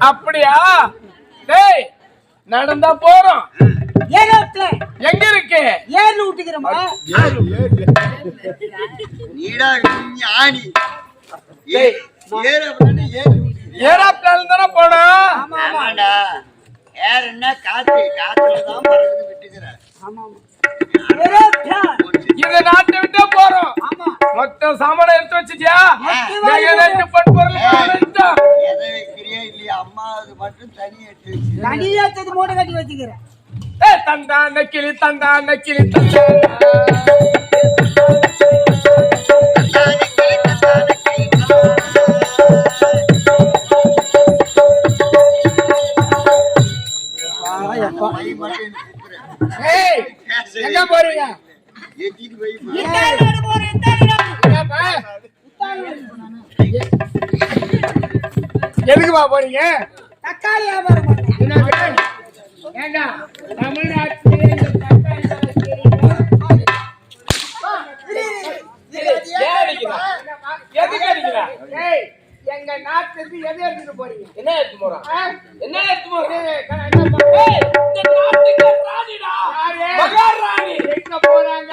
அப்படியா? டேய் நடந்தா போறோம். ஏகத்துல எங்க இருக்கு? ஏர்னு விட்டுக்கிறோமா நீடா ஞானி டேய். ஏற அப்படின்னு ஏறி ஏராப்டால் தானே ஆமாடா. ஏற என்ன காத்து காத்துல தான் பறக்குது விட்டுக்கிறேன் ஆமா ஆமா. ஏரோப்ளான். இந்த நாட்டை விட்டே போறோம். ஆமா. மொத்தம் சாமான எடுத்து வச்சிட்டியா? பொருள் வாங்கிட்டோம். வைக்கிறியா இல்லையா? அம்மா அது மட்டும் தனி எடுத்து வச்சு தனியா சேர்த்து மூட்டை கட்டி வச்சுக்கிறேன். ஏய், தந்தான கிளி தந்தான கிளி தந்தான எதுக்குப்பா போறீங்க தக்காளி வியாபாரம்? ஏண்டா தமிழ்நாட்டிலே இந்த தக்காளி? எதுக்கு அடிக்கிறா? ஏய், எங்க நாட்டுக்கு எது எடுத்துட்டு போறீங்க என்ன எடுத்து போறோம் என்ன எடுத்து போறோம் என்ன பண்ற? ஏய், இந்த நாட்டுக்கு ராணிடா மகாராணி எங்க போறாங்க?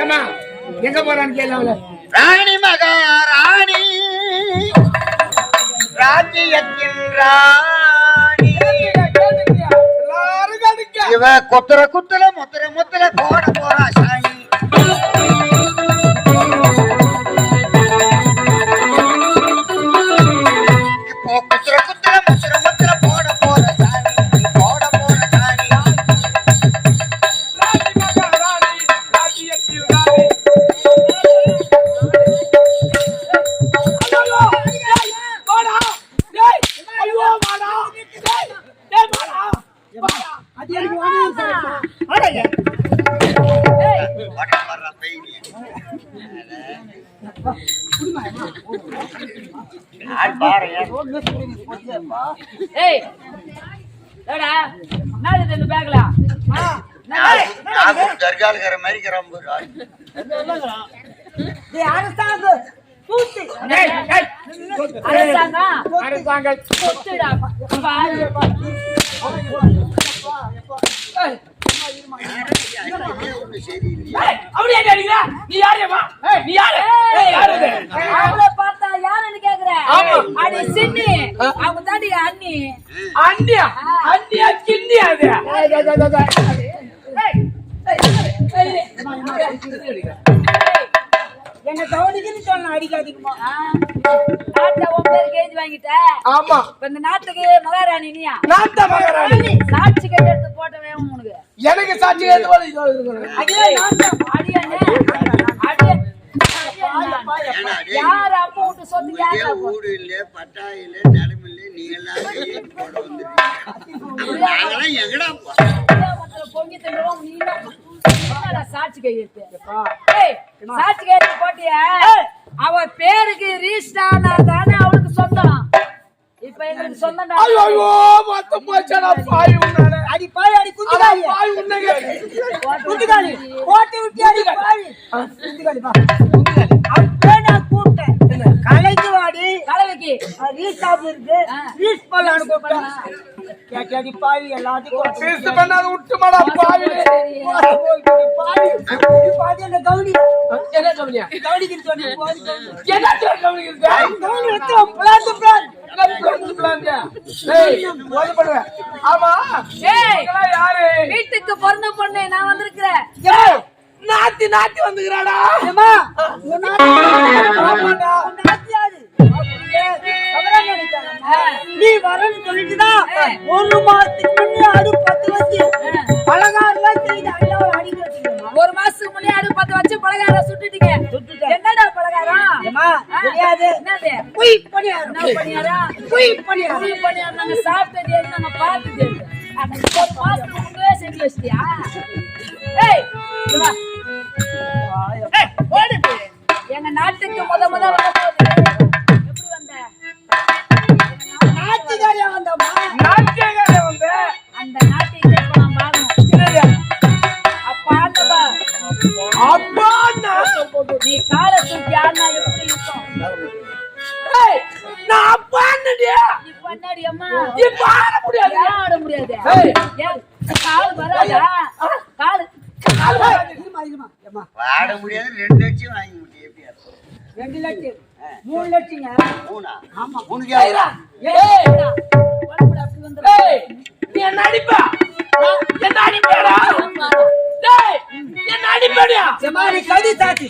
ஏம்மா, எங்க போறான்னு கேளு அவளை. ராணி ராஜ்யத்தின் ராணி எல்லாரும் கடுக்க. இவ கொத்துற குத்துற முத்துற முத்துற போட போறா ஏய் ஏடா இந்த பேக்ல நாகூர் தர்காலுக்கிற மாதிரி டேய், அரசாங்கம். அரசாங்கம் அரசாங்கம். அப்படியே நீ யாருமா ஏய், நீ யாரு? யாரு இது? பார்த்தா கேக்குறேன் ஆமா. அடி சின்னி. அவங்க தாண்டி அண்ணி. அண்ணியா? அண்ணியா கிண்ணியா அது. என்ன சொன்ன அடிக்காதீங்கம்மா. நாட்டை எழுதி வாங்கிட்ட. ஆமா. இந்த நாட்டுக்கு மகாராணி நீயா? நாட்ட மகாராணி. சாட்சி கையெழுத்து எடுத்து போட்டவே உனக்கு. எனக்கு சாட்சி அடியானே டேய், யார் அப்பா விட்டு சொத்து யார் ஊடு இல்ல பட்டா இல்ல நிலம் இல்ல நீ எல்லாம் கையை போட வந்துருக்கீங்க. நாங்கெல்லாம் எங்கடா போறோம்? மத்தல பொங்கி தின்னுவோம் நீ என்னடா சாட்சி கையெழுத்து ஏய் சாட்சி கையெழுத்து போட்டியா? அவ பேருக்கு ரீஸ்டானா தானே அவளுக்கு சொந்தம். இப்ப எங்களுக்கு சொந்தம் ஐயோ ஐயோ மொத்தம் போச்சடா பாய் உன்னால அடி பாய் அடி குந்திகாலி பாய் உன்னங்க குந்திகாலி போட்டு விட்டு அடி பாய் குந்திகாலி வா. அப்பே நான் கூப்பிட்டேன் கலைக்கு வாடி. கலவைக்கு ரீஸ் ஆஃப் இருக்கு. ஆ. ரீஸ் பண்ணலான்னு கூப்பிட்டேன் கேட்டாடி பாய் எல்லாத்துக்கும் பேசு பண்ணாத விட்டுமாடா பாவி. பாய் பாய் என்ன கவுனி? என்ன கவனியா? கவுனிக்கு சொன்னி போய். என்ன கவுனி எடுத்து பிளான் பிளான் வீட்டுக்கு பிறந்த பொண்ணு நான் வந்திருக்கிறேன். நாத்தி நாத்தி வந்துக்கிறாடா? ஏமா. நீ வரேன்னு சொல்லிட்டுதான் ஒரு மாசத்துக்கு முன்னே அடு பத்து வச்சு பலகாரம் ஒரு மாசத்துக்கு முன்னே அடுப்பு பத்த வச்சு பலகாரம் சுட்டுட்டீங்க. என்னடா பலகாரம்? தெரியாது. பொய் பணியாரம். பண்ணியாரா பொய் பணியாரம். புளி பண்ணியாரம் நாங்க சாப்பிட்டது நாங்க பார்த்தது? ஒரு மாசத்துக்கு முன்னே செஞ்சு வச்சிட்டியா? வராதா கால் வாட முடியாது ரெண்டு லட்சம் வாங்கி முடியும் எப்படியா ரெண்டு லட்சம் மூணு லட்சங்க மூணா ஆமா மூணுக்கு நீ என்ன அடிப்பா என்ன அடிப்பேடா டேய் என்ன அடிப்பேடியா நீ கடி தாத்தி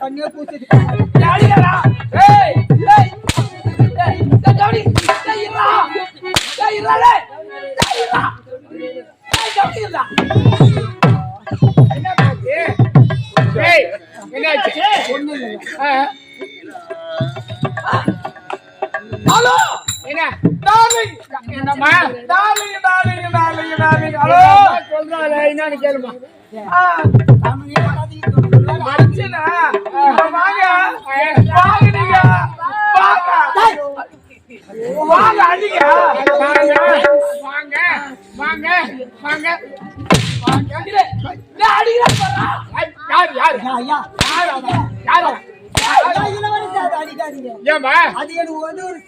கண்ணியே பூசிட்டு அடிக்கடா ஏய் ஏய் கவனி வாங்க அடிங்க வாங்க வாங்க வாங்க வாங்க ஐயா அடிக்காதீங்க அது ஒரு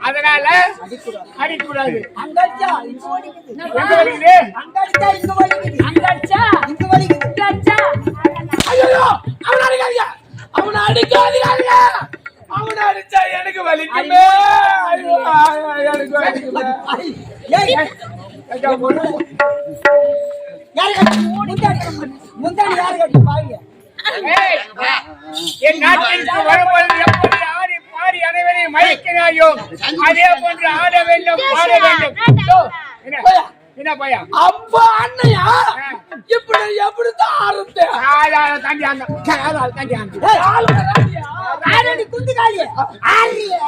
அதனால அடிக்கூடாது அங்க அடிச்சா இங்க வலிக்குது? அங்க அடிச்சா இங்க வலிக்குது அங்க அடிச்சா இங்க வலிக்குது அடிச்சா ஐயோ அடிக்காதீங்க அடிக்காதீங்க. அவனை அடிச்சா எனக்கு வலிக்குமே. ஐயோ எனக்கு வலிக்குமே. யாரு கட்டி? முந்தாடி முந்தாடி யாரு கட்டி? பாருங்க. ஏய், என் நாட்டிற்கு வரும்போது எப்படி ஆடி பாடி அனைவரையும் மயக்கினாயோ அதே போன்று ஆட வேண்டும் பாட வேண்டும். என்ன பையா அப்பா அண்ணையா? இப்படி எப்படி தான் ஆரம்பிச்சேன் தாண்டி ஆண்ட தாண்டி ஆண்ட ஆரடி குந்துகாலி ஆரியே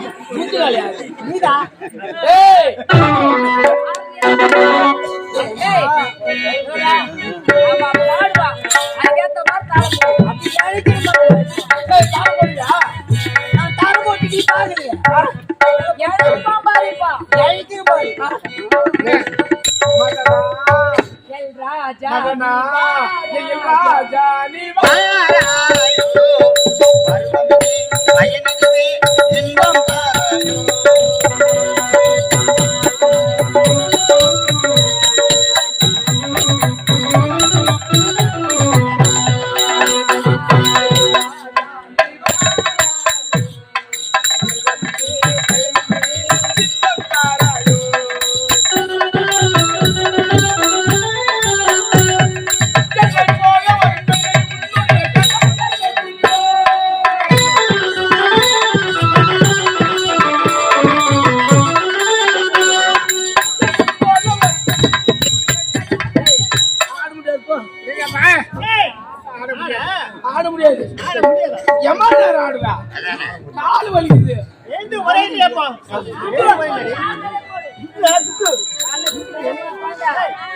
நீதா? ஏய். ஏய் அவ பாடுவா. அதுக்கேத்த மாதிரி தாளம். அப்படி ஏய், தாளம்? நான் போட்டு நீ எனக்கு ராஜா மகனா எங்கள் ராஜா நீ வா. வாராயோ, பருவமே,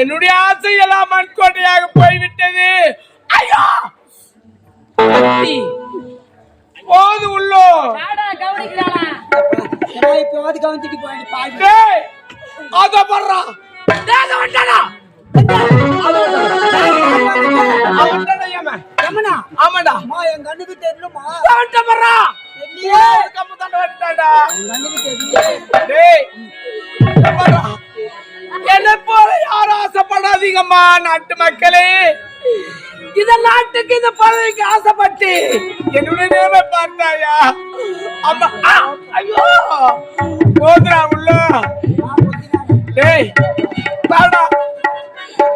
என்னுடைய ஆசை எல்லாம் மண்கோட்டையாக போய்விட்டது. ஐயோ. போது உள்ளோ. அத பண்றா ஆமாடா. என் கண்ணுக்கு தெரியலமா பண்றா. என்னை போல ஆசைப்படாதீங்கம்மா நாட்டு மக்களே? இந்த நாட்டுக்கு இந்த பதவிக்கு ஆசைப்பட்டு என்னுடைய நேர்மை பார்த்தாயா? அம்மா ஐயோ! போதுரா உள்ள. டேய் வாடா.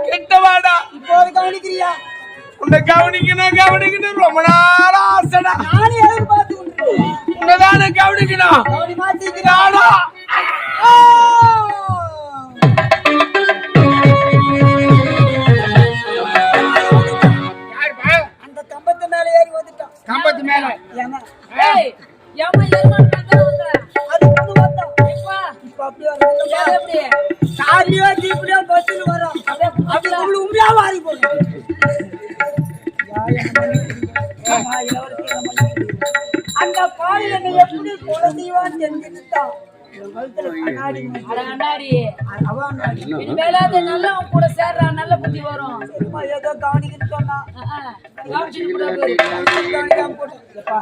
கிட்ட வாடா. இப்போது கவனிக்கிறியா? உன்னை கவனிக்கணும் கவனிக்கணும். ரொம்ப நாள் ஆசைடா. நானே எதிர்பார்த்து கொண்டிருக்கிறேன். உன்னதானே கவனிக்கணும். கவனிமா சீக்கிரம் நாடா என் கழுத்துல கண்ணாடி. அவன் கண்ணாடி. இனிமேல அது நல்லவன் கூட சேர்றான் நல்ல புத்தி வரும். சரிம்மா, ஏதோ கவனிக்கிட்டு சொன்னா. கவனிக்காம போட்டேன். எப்பா,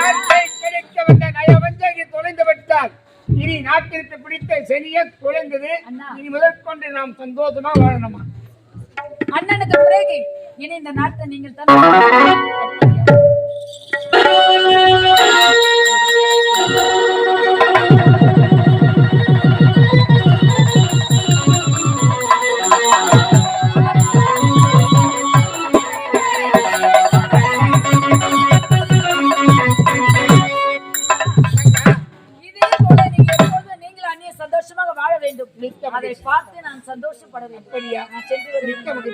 நாட்டை கிடைக்க வந்த நயவஞ்சகி தொலைந்து விட்டால் இனி நாட்டிற்கு பிடித்த செடிய குறைந்தது அண்ணா. இனி முதற்கொண்டு நாம் சந்தோஷமா வாழணுமா? அண்ணனுக்கு பிறகு இனி இந்த நாட்டை நீங்கள் தான் আমাকে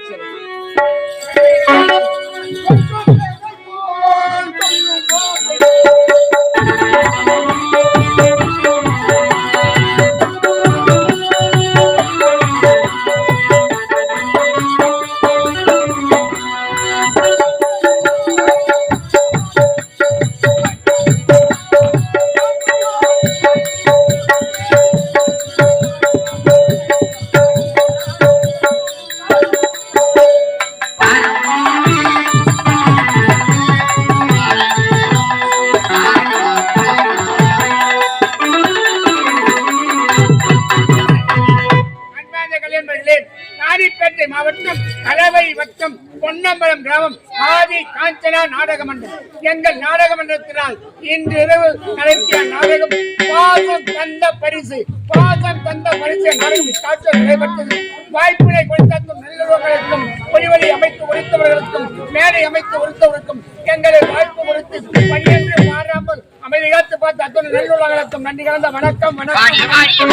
ஆதி காஞ்சனா நாடக மன்றம் எங்கள் நாடக மன்றத்தினால் இன்று இரவு நடத்திய நாடகம் பாசம் தந்த பரிசு. பாசம் தந்த பரிசு நாடகம் நடைபெற்றது வாய்ப்பினை கொடுத்தும் நல்லுறவுகளுக்கும் ஒளிவழி அமைத்து ஒழித்தவர்களுக்கும் மேடை அமைத்து ஒழித்தவர்களுக்கும் எங்களை வாய்ப்பு கொடுத்து பணியன்று மாறாமல் அமைதி காத்து பார்த்து அத்தனை நல்லுறவுகளுக்கும் நன்றி கலந்த வணக்கம் வணக்கம்.